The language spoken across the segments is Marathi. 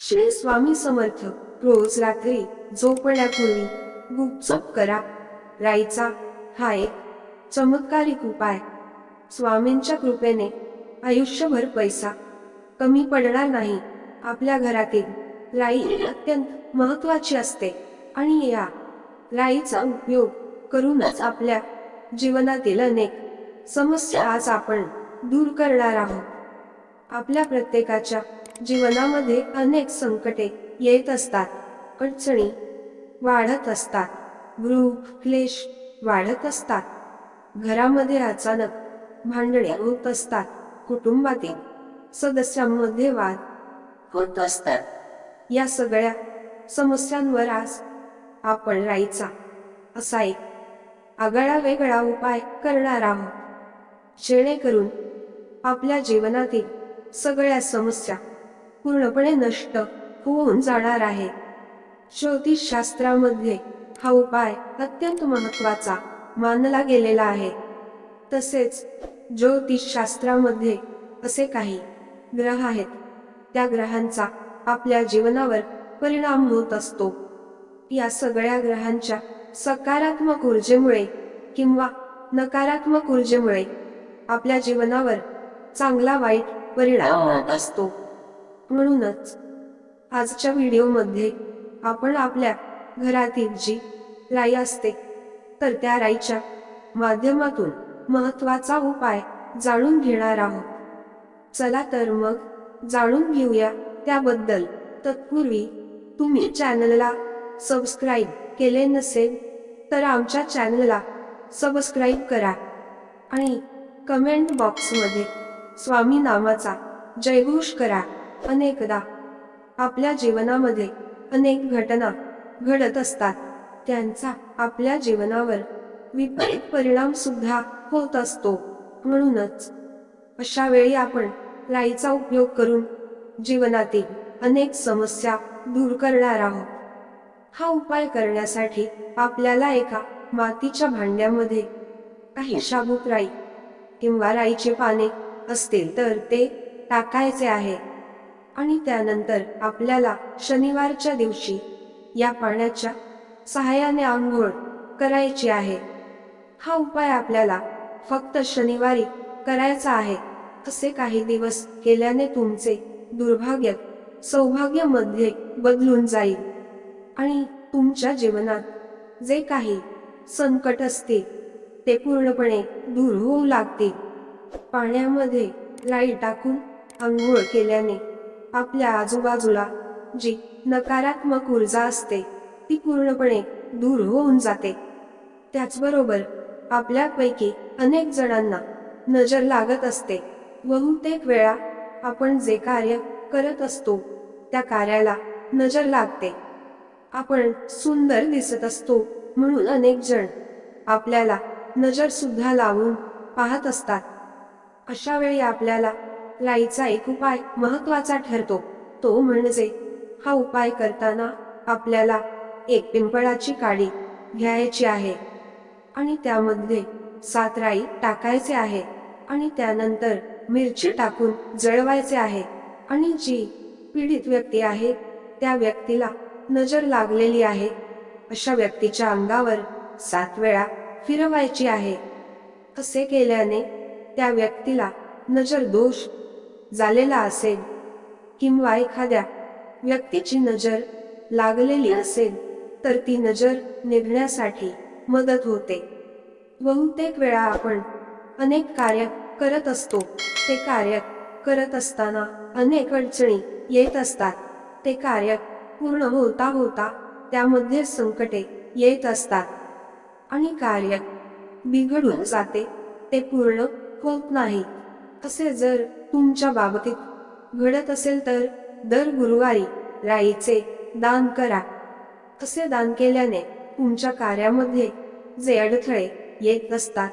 श्री स्वामी समर्थ रोज रात्री झोपण्यापूर्वी गुपचूप करा. राईचा हा एक चमत्कारिक उपाय. स्वामींच्या कृपेने आयुष्यभर पैसा कमी पडणार नाही. आपल्या घरातील राई अत्यंत महत्वाची असते आणि या राईचा उपयोग करूनच आपल्या जीवनातील अनेक समस्या आज आपण दूर करणार आहोत. आपल्या प्रत्येकाच्या जीवनामध्ये अनेक संकटे येत असतात अडचणी वाढत असतात गृह क्लेश वाढत असतात. घरामध्ये अचानक भांडणे होत असतात कुटुंबातील सदस्यांमध्ये वाद होत असतात. या सगळ्या समस्यांवर आज आपण राहायचा असा एक आगळा वेगळा उपाय करणार आहोत. जेणेकरून आपल्या जीवनातील सगळ्या समस्या पूर्णपणे नष्ट होऊन जाणार आहे. ज्योतिषशास्त्रामध्ये हा उपाय अत्यंत महत्त्वाचा मानला गेलेला आहे. तसेच ज्योतिषशास्त्रामध्ये असे काही ग्रह आहेत. त्या ग्रहांचा आपल्या जीवनावर परिणाम होत असतो. या सगळ्या ग्रहांच्या सकारात्मक ऊर्जेमुळे किंवा नकारात्मक ऊर्जेमुळे आपल्या जीवनावर चांगला वाईट परिणाम होत असतो. म्हणूनच आजच्या व्हिडिओमध्ये आपण आपल्या घरातील जी राई असते तर त्या राईच्या माध्यमातून महत्त्वाचा उपाय जाणून घेणार आहोत. चला तर मग जाणून घेऊया त्याबद्दल. तत्पूर्वी तुम्ही चॅनलला सबस्क्राईब केले नसेल तर आमच्या चॅनलला सबस्क्राईब करा आणि कमेंट बॉक्समध्ये स्वामी नामाचा जयघोष करा. अनेकदा. आपल्या जीवनामध्ये अनेक घटना घडत असतात. त्यांचा आपल्या जीवनावर विपरीत परिणाम सुद्धा होत असतो. म्हणूनच अशा वेळी आपण राईचा उपयोग करून जीवनातील अनेक समस्या दूर करणार आहोत. हा उपाय करण्यासाठी आपल्याला एका मातीच्या भांड्यामध्ये काही शाबूत राई किंवा राईचे पाने असतील तर ते टाकायचे आहे. आणि त्यानंतर आपल्याला शनिवारच्या दिवशी या पाण्याच्या सहाय्याने आंघोळ करायची आहे. हा उपाय आपल्याला फक्त शनिवारी करायचा आहे. असे काही दिवस केल्याने तुमचे दुर्भाग्य सौभाग्यामध्ये बदलून जाईल. आणि तुमच्या जीवनात जे काही संकट असते ते पूर्णपणे दूर होऊ लागतील. पाण्यामध्ये लाइट टाकून आंघोळ केल्याने आपल्या आजूबाजूला जी नकारात्मक ऊर्जा असते ती पूर्णपणे दूर होऊन जाते. त्याचबरोबर आपल्यापैकी अनेक जणांना नजर लागत असते. बहुतेक वेळा आपण जे कार्य करत असतो त्या कार्याला नजर लागते. आपण सुंदर दिसत असतो म्हणून अनेक जण आपल्याला नजर सुद्धा लावून पाहत असतात. अशा वेळी आपल्याला राईचा एक उपाय महत्त्वाचा ठरतो. तो म्हणजे हा उपाय करताना आपल्याला एक पिंपळाची काडी घ्यायची आहे. आणि त्यामध्ये सात राई टाकायचे आहे. आणि त्यानंतर मिरची टाकून जळवायचे आहे. आणि जी पीडित व्यक्ती आहे त्या व्यक्तीला नजर लागलेली आहे. अशा व्यक्तीच्या अंगावर सात वेळा फिरवायची आहे. असे केल्याने त्या व्यक्तीला नजर दोष झालेला असेल. किंवा एखाद्या व्यक्तीची नजर लागलेली असेल तर ती नजर निघण्यासाठी मदत होते. बहुतेक वेळा आपण अनेक कार्य करत असतो. ते कार्य करत असताना अनेक अडचणी येत असतात. ते कार्य पूर्ण होता होता त्यामध्ये संकटे येत असतात. आणि कार्य बिघडून जाते. ते पूर्ण होत नाही. असे जर तुमच्या बाबतीत घडत असेल तर दर गुरुवारी राईचे दान करा. असे दान केल्याने तुमच्या कार्यामध्ये जे अडथळे येत असतात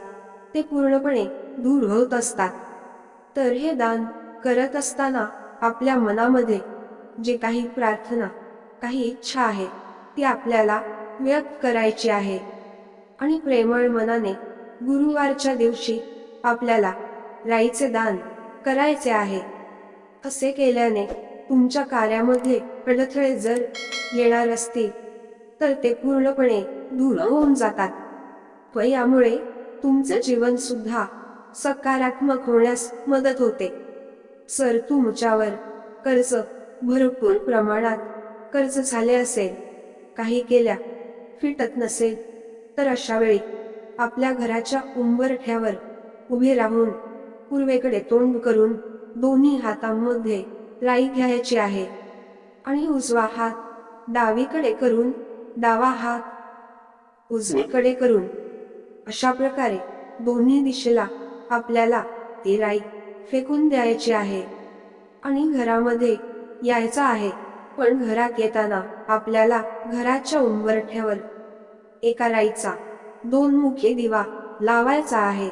ते पूर्णपणे दूर होत असतात. तर हे दान करत असताना आपल्या मनामध्ये जे काही प्रार्थना काही इच्छा आहे ती आपल्याला व्यक्त करायची आहे. आणि प्रेमळ मनाने गुरुवारच्या दिवशी आपल्याला राईचे दान करायचे आहे. असे केल्याने तुमच्या कार्यामध्ये अडथळे जर येणार असतील तर ते पूर्णपणे दूर होऊन जातात. व यामुळे तुमचं जीवन सुद्धा सकारात्मक होण्यास मदत होते. सर तुमच्यावर कर्ज भरपूर प्रमाणात कर्ज झाले असेल काही केल्या फिटत नसेल तर अशा वेळी आपल्या घराच्या उंबरठ्यावर उभे राहून पूर्वेकडे तोंड करून दोन्ही हातांमध्ये राई घ्यायची आहे. आणि उजवा हात डावीकडे करून डावा हात उजवीकडे करून. अशा प्रकारे दोन्ही दिशेला आपल्याला ती राई फेकून द्यायची आहे. आणि घरामध्ये यायचं आहे. पण घरात येताना आपल्याला घराच्या उंबरठ्यावर एका राईचा दोन मुखे दिवा लावायचा आहे.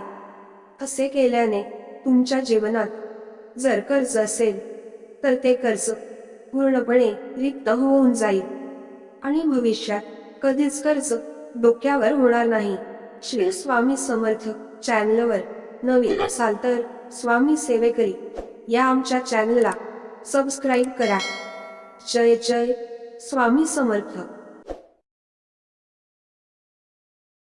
असे केल्याने तुमच्या जीवनात जर कर्ज असेल तर ते कर्ज पूर्णपणे रिक्त होऊन जाईल. आणि भविष्यात कधीच कर्ज डोक्यावर होणार नाही. श्री स्वामी समर्थ चॅनलवर नवीन असाल तर स्वामी सेवेकरी या आमच्या चॅनलला सबस्क्राईब करा. जय जय स्वामी समर्थ.